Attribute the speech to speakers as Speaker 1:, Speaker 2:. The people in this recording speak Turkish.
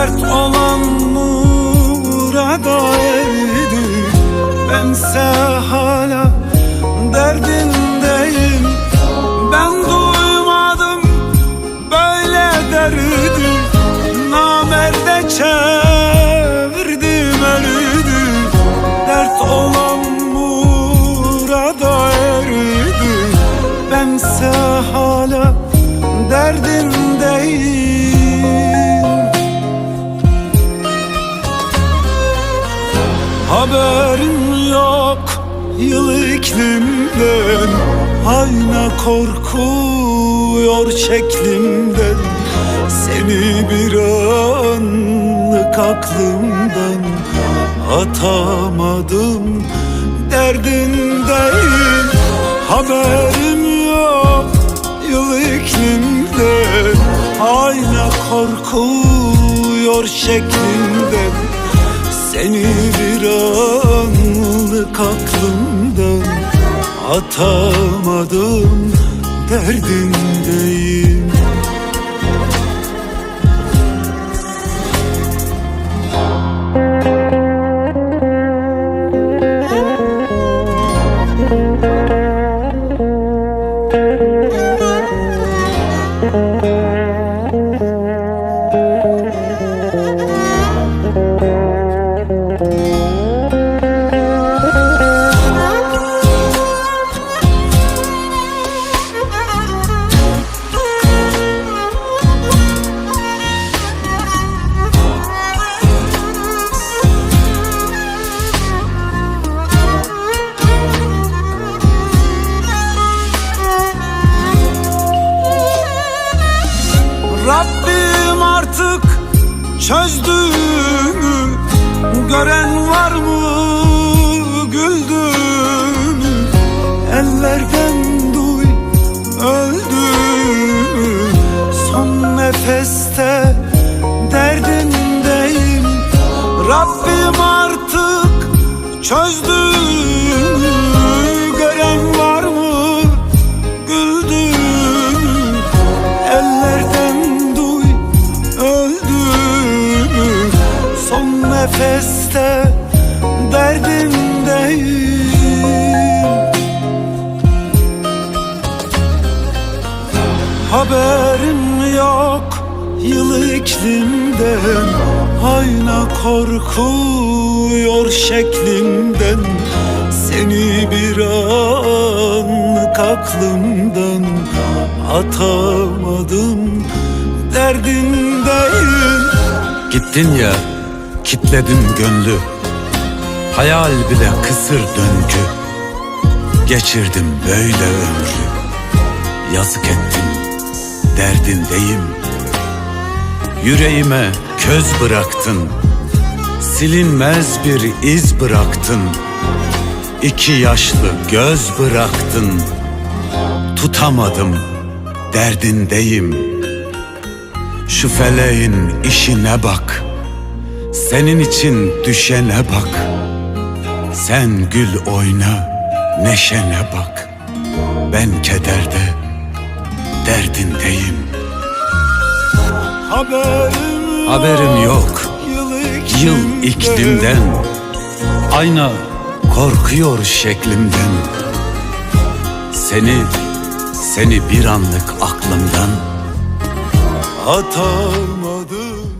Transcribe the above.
Speaker 1: Dert olan murada erdi Bense hala derdindeyim. Ben duymadım böyle derdi. Namerde çevirdim eridi. Dert olan murada erdi Bense hala derdindeyim Haberim yok yıl iklimden Ayna korkuyor şeklimden Seni bir anlık aklımdan Atamadım. Derdindeyim Haberim yok yıl iklimden Ayna korkuyor şeklimden seni bir anlık aklımdan atamadım derdindeyim Rabbim çözdüğümü Gören var mı? Güldüğümü Ellerden duy öldüğümü Son nefeste derdindeyim. Rabbim artık çözdüğümü nefeste derdindeyim. Haberim yok yıl iklimden Ayna korkuyor şeklimden Seni bir anlık aklımdan Atamadım derdindeyim.
Speaker 2: Gittin ya, kitledin gönlü. Hayal bile kısır döngü. Geçirdim böyle ömrü. Yazık ettim, derdindeyim. Yüreğime köz bıraktın. Silinmez bir iz bıraktın. İki yaşlı göz bıraktın. Tutamadım, derdindeyim. Şu feleğin işine bak Senin için düşene bak. Sen gül oyna neşene bak. Ben kederde derdindeyim.
Speaker 1: Haberim,
Speaker 2: Haberim yok. Yıl iklimden Ayna korkuyor şeklimden. Seni, seni bir anlık aklımdan
Speaker 1: Atamadım